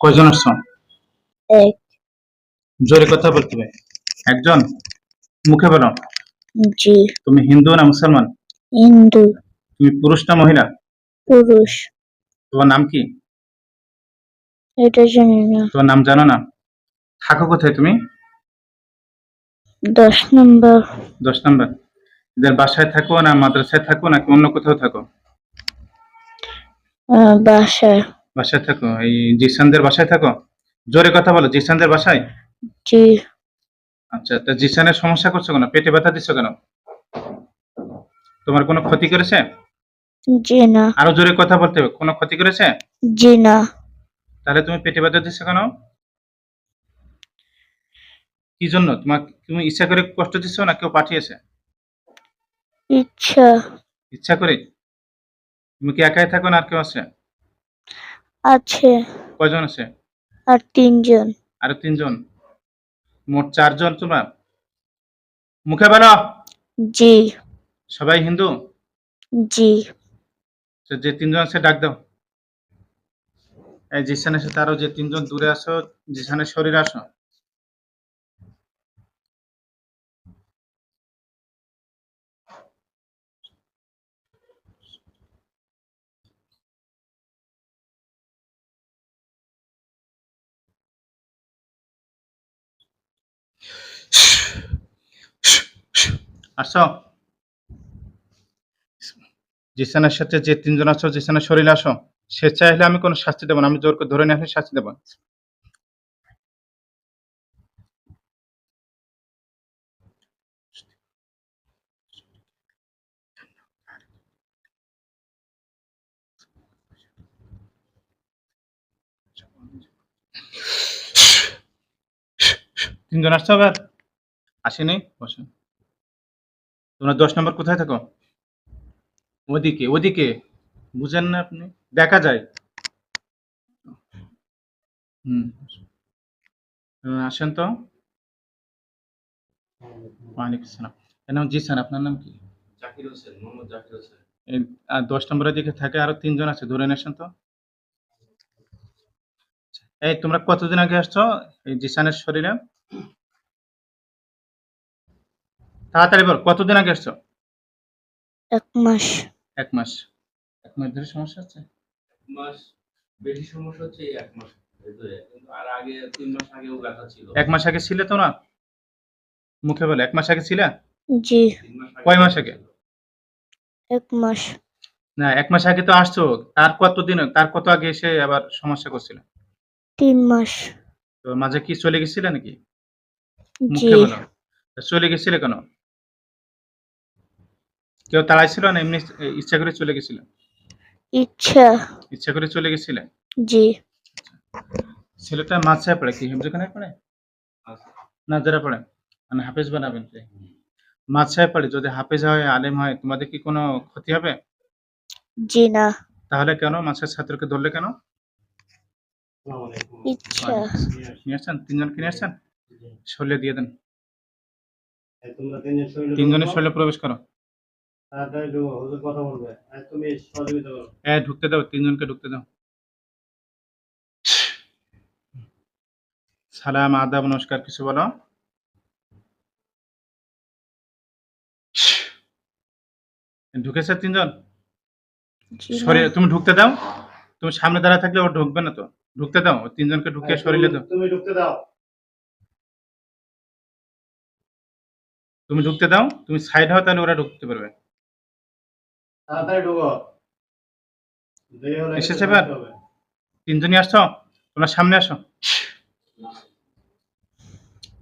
কয়জন আসছো? এক। জোরে কথা বলতে হবে। একজন? মুখে বলো। জি। তুমি হিন্দু না মুসলমান? হিন্দু। তুমি পুরুষ না মহিলা? পুরুষ। তোমার নাম কি? এটা জানি না। তোমার নাম জানো না? থাকো কোথায় তুমি? দশ নম্বর। দশ নম্বর। এদের বাসায় থাকো না মাদ্রাসায় থাকো নাকি অন্য কোথাও থাকো? বাসায়। বাসায় থাকো এই জিসানদের বাসায় থাকো? জোরে কথা বলো জিসানদের বাসায়? জি। আচ্ছা তা জিসানের সমস্যা করছ কেন? পেটে ব্যথা দিচ্ছ কেন? তোমার কোনো ক্ষতি করেছে? জি না। আরও জোরে কথা বলতে হবে কোনো ক্ষতি করেছে? জি না। তাহলে তুমি পেটে ব্যথা দিচ্ছ কেন? কি জন্য? তোমার তুমি ইচ্ছা করে কষ্ট দিচ্ছ না কেউ পাঠিয়েছে? ইচ্ছা। ইচ্ছা করে? তুমি কি একাই থাকো না আর কেউ আছে? আছে। কয়জন আছে? আর তিনজন। আর তিনজন? মোট চারজন তোমরা? মুখে বলো। জি। সবাই হিন্দু? জি। তো যে তিনজন আছে ডাক দাও। এই জিসানের সাথে আরও যে তিনজন দূরে আসো জিসানের শরীরে আসো। আসো। জিসানের সাথে যে তিনজন আছো, জিসানের শরীরে আসো। সে চাইলে আমি কোনো শাস্তি দেবো না, আমি জোর করে ধরে নিয়ে আসলে শাস্তি দেবো। তিনজন আসছো আবার? আসেনি? বসে। তোমরা দশ নম্বর কোথায় থাকো? ওদিকে ওদিকে। বুঝেন না আপনি? দেখা যায়। হুম। আসেন তো। ওয়ালাইকুম আসসালাম এর নাম জি স্যার আপনার নাম কি? জাকির হোসেন মোহাম্মদ জাকির হোসেন। আর দশ নম্বরের দিকে থাকে আরও তিনজন আছে ধরে আসেন তো। এই তোমরা কতদিন আগে আসছো? এই জিসানের শরীরে। তাড়াতাড়ি বল কতদিন আগে আসছো? এক মাস। এক মাস। এক মাস ধরে সমস্যা আছে এক মাস বেশি সমস্যা হচ্ছে এক মাস ভেতরে কিন্তু আর আগে তিন মাস আগেও ব্যথা ছিল। এক মাস আগে ছিলে তোমরা? মুখে বলে এক মাস আগে ছিলে? জি। কয় মাস আগে? এক মাস। না এক মাস আগে তো আসছো। তার কতদিন তার কত আগে এসে আবার সমস্যা করছিল? তিন মাস। তো মাঝে কি চলে গেছিলে নাকি? জি। মুখে বলো। চলে গেছিলে কেন? কেউ তাড়াইছিল না এমনি ইচ্ছা করে চলে গেছিল? ইচ্ছা। ইচ্ছা করে চলে গেছিলে? জি। ছেলেটা মাছায় পড়ে কি হিমজখানে পড়ে? না যারা পড়ে। মানে হাফেজ বানাবেন যে মাছায় পড়ে যদি হাফেজ হয় আলেম হয় তোমাদের কি কোনো ক্ষতি হবে? জি না। তাহলে কেন? মাছের ছাত্রকে ধরলে কেন? ইচ্ছা। নিয়ে আসছেন? তিনজন কিনে আসছেন? শরীরে দিয়ে দেন। তিনজনের শরীরে প্রবেশ করো। ঢুকতে দাও তিনজনকে ঢুকতে দাও। সালাম আদাব নমস্কার কিছু বলো। ঢুকেছে তিনজন? জি তুমি ঢুকতে দাও। তুমি সামনে দাঁড়া থাকলে ও ঢুকবে না তো। ঢুকতে দাও তিনজনকে ঢুকে শরীরে দাও। তুমি ঢুকতে দাও। তুমি ঢুকতে দাও তুমি সাইড হও তাহলে ওরা ঢুকতে পারবে। তাড়াতাড়ি ঢুকো। এসেছে এবার? তিনজনই আসছো? তোমরা সামনে আসো।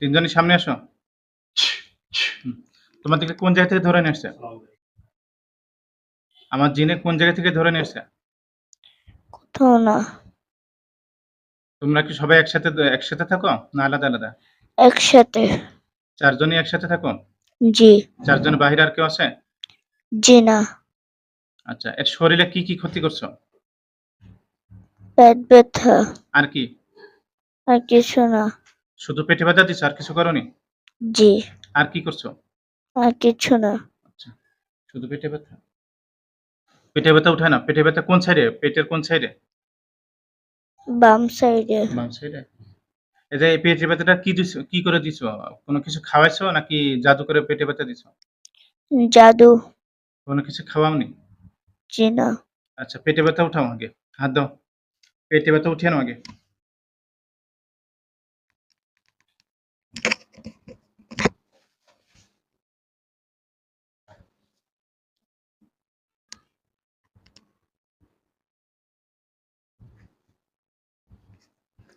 তিনজনই সামনে আসো। তোমাদেরকে কোন জায়গা থেকে ধরে নিয়ে আসছে আমার জিনে কোন জায়গা থেকে ধরে নিয়ে আসছে কোথাও না। তোমরা কি সবাই একসাথে একসাথে থাকো? না আলাদা আলাদা? একসাথে। চারজনই একসাথে থাকো? জি। চারজনের বাহিরে আর কেউ আছে? জি না। আচ্ছা এর শরীরে কি কি ক্ষতি করছ? পেট ব্যথা। আর কি? আর কিছু না। শুধু পেটে ব্যথা দিছো আর কিছু করনি? জি। আর কি করছ? আর কিছু না। শুধু পেটে ব্যথা? পেটে ব্যথা উঠায় না পেটে ব্যথা কোন সাইডে? পেটের কোন সাইডে? বাম সাইডে। বাম সাইডে? এই যে এই পেটে ব্যথাটা কি দিছো কি করে দিছো? কোনো কিছু খাওয়াইছো নাকি জাদু করে পেটে ব্যথা দিছো? জাদু। কোনো কিছু খাওয়াওনি? জি না। আচ্ছা পেটে ব্যথা উঠাও আগে। হাত দাও। পেটে ব্যথা উঠিয়ে নাও আগে।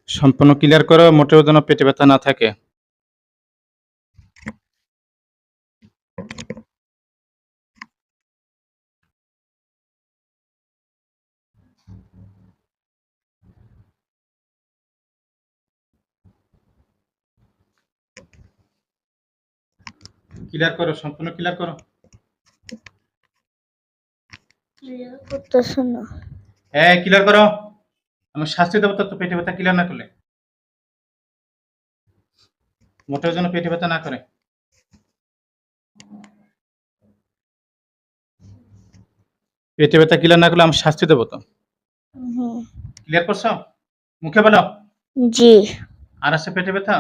সম্পূর্ণ ক্লিয়ার করো মোটেও যেন পেটে ব্যথা না থাকে। ক্লিয়ার করো সম্পূর্ণ ক্লিয়ার করো। হ্যাঁ ক্লিয়ার করো। আমি শাস্তি দেবো তো পেটে ব্যথা ক্লিয়ার না করলে। মোটেও যেন পেটে ব্যথা না করে। পেটে ব্যথা ক্লিয়ার না করলে আমি শাস্তি দেবো তো ক্লিয়ার করছ? মুখে বলো। জি। আর আছে পেটে ব্যথা?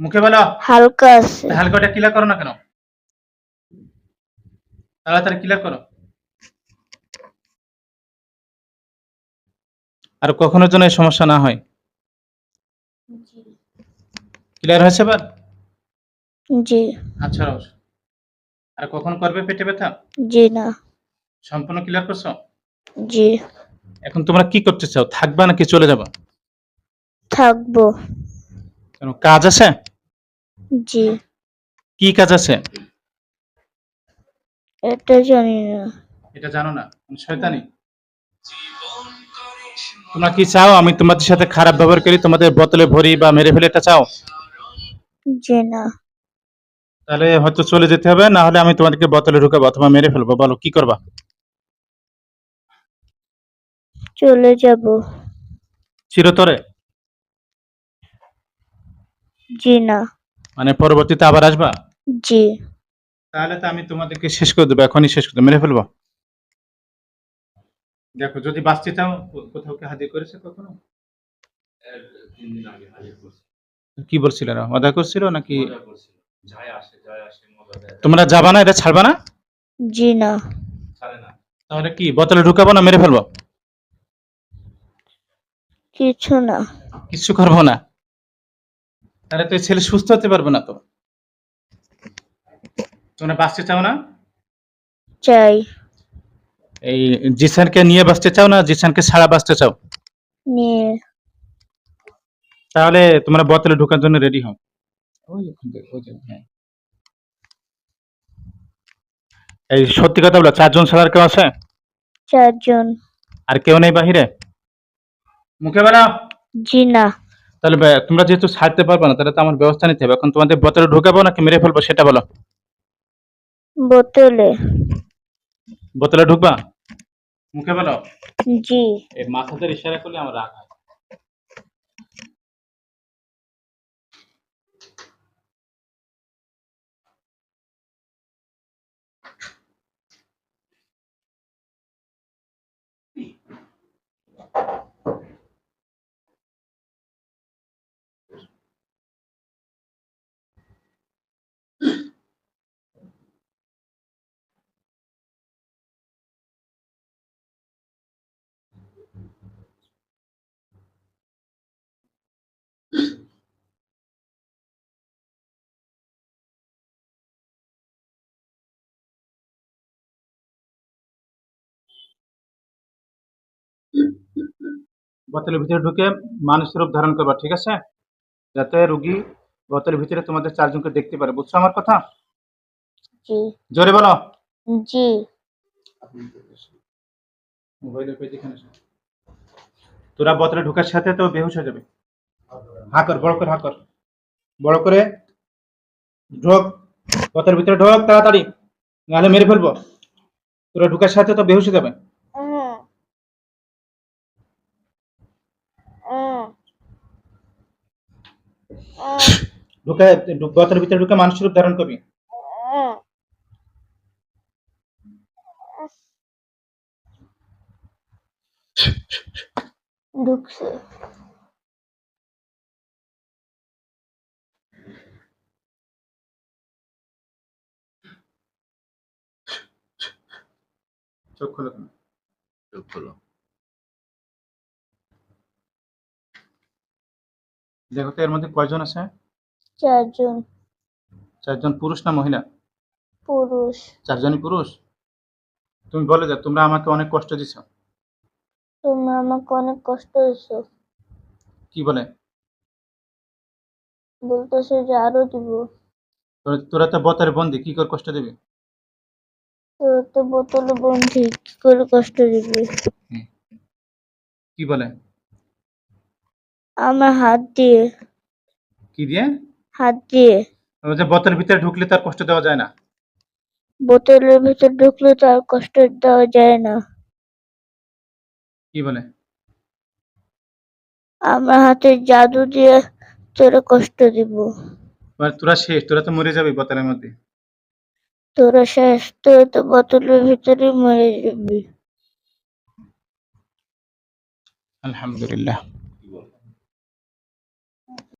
মুখে বলো। হালকা আছে। হালকা ওটা ক্লিয়ার করো না কেন? তাড়াতাড়ি ক্লিয়ার করো। আর কখনো যেন এই সমস্যা না হয়। ক্লিয়ার হয়েছে এবার? জি। আচ্ছা রস। আর কখন করবে পেটে ব্যথা? জি না। সম্পূর্ণ ক্লিয়ার করছ? জি। এখন তোমরা কি করতে চাও? থাকবা নাকি চলে যাবা? থাকব। কেন কাজ আছে? জি। কি কাজ আছে? এটা জানি না। এটা জানো না? শয়তানি? তোমরা কি চাও? আমি তোমাদের সাথে খারাপ ব্যবহার করি তোমাদের বোতলে ভরি বা মেরে ফেলে এটা চাও? জি না। তাহলে হয়তো চলে যেতে হবে না হলে আমি তোমাদেরকে বোতলে ঢুকাবো অথবা মেরে ফেলব। বলো কি করবা? চলে যাব। চিরতরে? জি না। মানে পরবর্তীতে আবার আসবা? জি। তাহলে তো আমি তোমাদেরকে শেষ করে দেবো এখনই শেষ করে দেবো মেরে ফেলব? দেখো যদি বাঁচতে চাও কো- কোথাও কি হাজির করেছে কখনো? তিন দিন আগে হাজির করছি কি বলছিল এরা অদা করছিল নাকি? মজা করছিল। যায় আসে যায় আসে মজা দেয়। তোমরা যাবা না এটা ছাড়বা না? জি না। ছাড়ে না। তাহলে কি বোতলে ঢুকাবো না মেরে ফেলব? কিছু না। কিছু করব না? তাহলে তো ছেলে সুস্থ হতে পারবে না তো। তোমরা বাঁচতে চাও না? চাই। এই জিসানকে নিয়ে বাঁচতে চাও না? জিসানকে ছাড়া বাঁচতে চাও? নিয়ে। তাহলে তোমরা বোতলে ঢোকার জন্য রেডি হও। হ্যাঁ। এই সত্যি কথা বলো চারজন ছাড়া আর কেউ আছে? চারজন। আর কেউ নেই বাহিরে? মুখে বেড়া জি না তাহলে তোমরা যেহেতু ছাড়তে পারবে না তাহলে তো আমার ব্যবস্থা নিতে হবে। এখন তোমাদের বোতলে ঢুকাবো নাকি মেরে ফেলব সেটা বলো। বোতলে। বোতলে ঢুকবা? মুখে বলো। জি। এই মাথাতে ইশারা করলে আমার রাগ হয়। বোতলের ভিতরে ঢুকে মানুষের রূপ ধারণ করবা ঠিক আছে? যাতে রুগী বোতলের ভিতরে তোমাদের চারজনকে দেখতে পারে বুঝছ আমার কথা? জি। জোরে বলো। জি। মোবাইলের পেজ এখানে তোরা বোতলে ঢোকার সাথে তো বেহুশ হয়ে যাবে। হা কর বড় করে হা কর। বড় করে ঢোক বোতলের ভিতরে ঢোক তাড়াতাড়ি। নাহলে মেরে ফেলব। তোরা ঢোকার সাথে তো বেহুশ হয়ে যাবে। ঢুকে বোতলের ভিতরে ঢুকে মানুষের রূপ ধারণ করবি। ঢুকছে। চোখ খোলো তুমি। চোখ খোলো। দেখো তো এর মধ্যে কয়জন আছে? চারজন। চারজন পুরুষ না মহিলা? পুরুষ। চারজনই পুরুষ? তুমি বলে দাও তোমরা আমাকে অনেক কষ্ট দিছো। তুমি আমাকে অনেক কষ্ট দিছো। কি বলে? বলতেছে যে আরও দিব। তোরা- তোরা তো বতারে বন্দি কি করে কষ্ট দিবি? তোর তো বোতলে বন্ধি কি করে কষ্ট দিবি? কি বলে? আমার হাত দিয়ে। কি দিয়ে? হাত দিয়ে। ওই যে বোতলের ভিতরে ঢুকলে তার কষ্ট দেওয়া যায় না? বোতলের ভিতর ঢুকলে তো আর কষ্ট দেওয়া যায় না। কি বলে? আমার হাতে জাদু দিয়ে তোরে কষ্ট দিব। এবার তোরা শেষ তোরা তো মরে যাবি বোতলের মধ্যে। তোরা শেষ তোর তো বোতলের ভিতরে মরে যাবি। আলহামদুলিল্লাহ।